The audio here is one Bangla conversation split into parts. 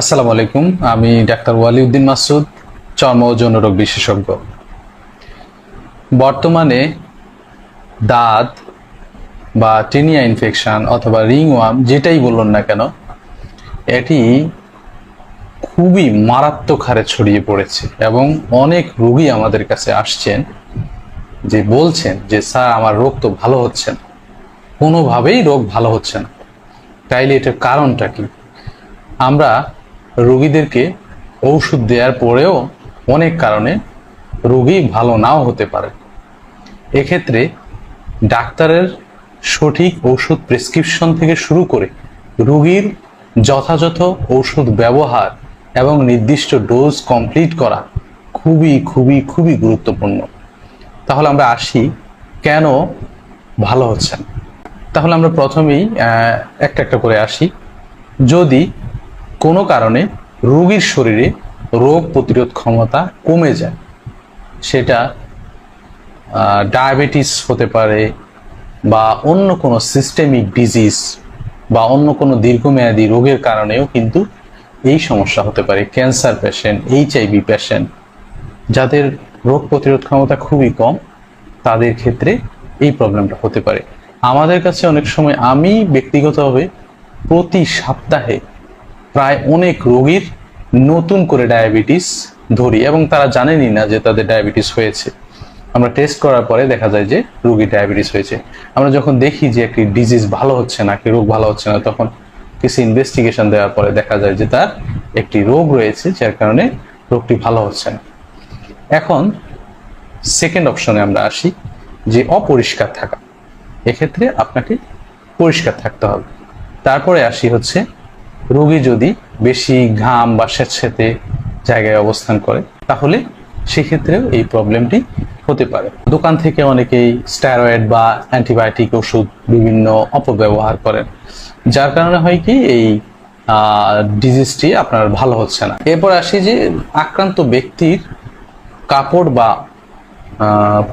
আসসালামু আলাইকুম, আমি ডাক্তার ওয়ালিউদ্দিন মাসুদ, চর্ম ও যৌনরোগ বিশেষজ্ঞ। বর্তমানে দাঁত বা টেনিয়া ইনফেকশন অথবা রিং রিংওয়ার্ম যেটাই বলুন না কেন, এটি খুবই মারাত্মক হারে ছড়িয়ে পড়েছে এবং অনেক রোগী আমাদের কাছে আসছেন যে বলছেন যে, স্যার, আমার রোগ তো ভালো হচ্ছে না। কোনোভাবেই রোগ ভালো হচ্ছে না। তাইলে এটার কারণটা কি? আমরা রোগীদেরকে ঔষধ দেওয়ার পরেও অনেক কারণে রোগী ভালো নাও হতে পারে। এক্ষেত্রে ডাক্তারের সঠিক ঔষধ প্রেসক্রিপশন থেকে শুরু করে রোগীর যথাযথ ঔষধ ব্যবহার এবং নির্দিষ্ট ডোজ কমপ্লিট করা খুবই খুবই খুবই গুরুত্বপূর্ণ। তাহলে আমরা আসি, কেন ভালো হচ্ছে না? তাহলে আমরা প্রথমেই একটা একটা করে আসি। যদি কোনো কারণে রোগীর শরীরে রোগ প্রতিরোধ ক্ষমতা কমে যায়। সেটা ডায়াবেটিস হতে পারে বা অন্য কোনো সিস্টেমিক ডিজিজ বা অন্য কোনো দীর্ঘমেয়াদী রোগের কারণেও কিন্তু এই সমস্যা হতে পারে। ক্যান্সার পেশেন্ট এইচআইভি পেশেন্ট যাদের রোগ প্রতিরোধ ক্ষমতা খুবই কম, তাদের ক্ষেত্রে এই প্রবলেমটা হতে পারে। আমাদের কাছে অনেক সময় আমি ব্যক্তিগতভাবে প্রতি সপ্তাহে প্রায় অনেক রোগীর নতুন করে ডায়াবেটিস ধরি এবং তারা জানেনই না যে তাদের ডায়াবেটিস হয়েছে। আমরা টেস্ট করার পরে দেখা যায় যে রোগী ডায়াবেটিস হয়েছে। আমরা যখন দেখি যে একটি ডিজিজ ভালো হচ্ছে না কি রোগ ভালো হচ্ছে না, তখন কিছু ইনভেস্টিগেশন দেওয়ার পরে দেখা যায় যে তার একটি রোগ রয়েছে, যার কারণে রোগটি ভালো হচ্ছে না। এখন সেকেন্ড অপশনে আমরা আসি যে অপরিষ্কার থাকা। এক্ষেত্রে আপনাকে পরিষ্কার থাকতে হবে। তারপরে আসি হচ্ছে রোগী যদি বেশি ঘাম বা স্বেচ্ছেতে জায়গায় অবস্থান করে, তাহলে সেক্ষেত্রেও এই প্রবলেমটি হতে পারে। দোকান থেকে অনেকেই স্টেরয়েড বা অ্যান্টিবায়োটিক ওষুধ বিভিন্ন অপব্যবহার করেন, যার কারণে হয় কি এই ডিজিজটি আপনার ভালো হচ্ছে না। এরপর আসি যে আক্রান্ত ব্যক্তির কাপড় বা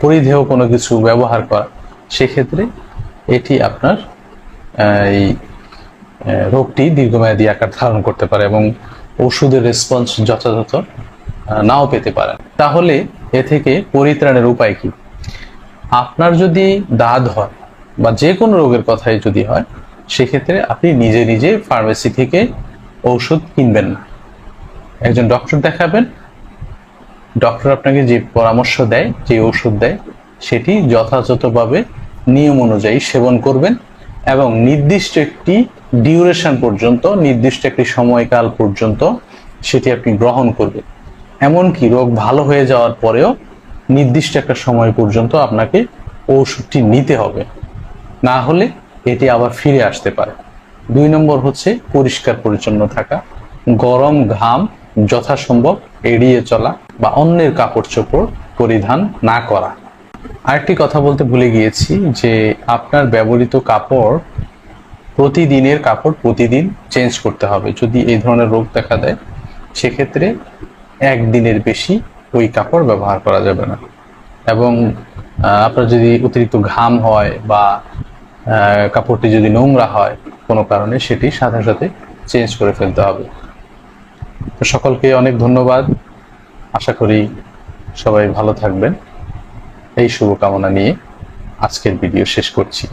পরিধেয় কোনো কিছু ব্যবহার করা, সেক্ষেত্রে এটি আপনার এই রোগটি দীর্ঘমেয়াদী আকার ধারণ করতে পারে এবং ওষুধের রেসপন্স যথাযথ নাও পেতে পারে। তাহলে এ থেকে পরিত্রাণের উপায় কি? আপনার যদি দাঁত হয় বা যে কোনো রোগের কথাই যদি হয়, সেক্ষেত্রে আপনি নিজে নিজে ফার্মেসি থেকে ঔষধ কিনবেন না। একজন ডক্টর দেখাবেন ডক্টর আপনাকে যে পরামর্শ দেয়, যে ওষুধ দেয়, সেটি যথাযথভাবে নিয়ম অনুযায়ী সেবন করবেন এবং নির্দিষ্ট একটি ডিউরেশন পর্যন্ত, নির্দিষ্ট একটি সময়কাল পর্যন্ত সেটি আপনি গ্রহণ করবেন। এমনকি রোগ ভালো হয়ে যাওয়ার পরেও নির্দিষ্ট একটা সময় পর্যন্ত আপনাকে ওষুধটি নিতে হবে। না হলে এটি আবার ফিরে আসতে পারে। দুই নম্বর হচ্ছে পরিষ্কার পরিচ্ছন্ন থাকা। গরম ঘাম যথাসম্ভব এড়িয়ে চলা বা অন্যের কাপড় চোপড় পরিধান না করা। আরেকটি কথা বলতে ভুলে গিয়েছি যে আপনার ব্যবহৃত কাপড় প্রতিদিনের কাপড় প্রতিদিন চেঞ্জ করতে হবে। যদি এই ধরনের রোগ দেখা দেয়, সেক্ষেত্রে একদিনের বেশি ওই কাপড় ব্যবহার করা যাবে না। এবং আপনার যদি অতিরিক্ত ঘাম হয় বা কাপড়টি যদি নোংরা হয়, কোনো কারণে সেটি সাথে সাথে চেঞ্জ করে ফেলতে হবে। তো সকলকে অনেক ধন্যবাদ। আশা করি সবাই ভালো থাকবেন। এই শুভকামনা নিয়ে আজকের ভিডিও শেষ করছি।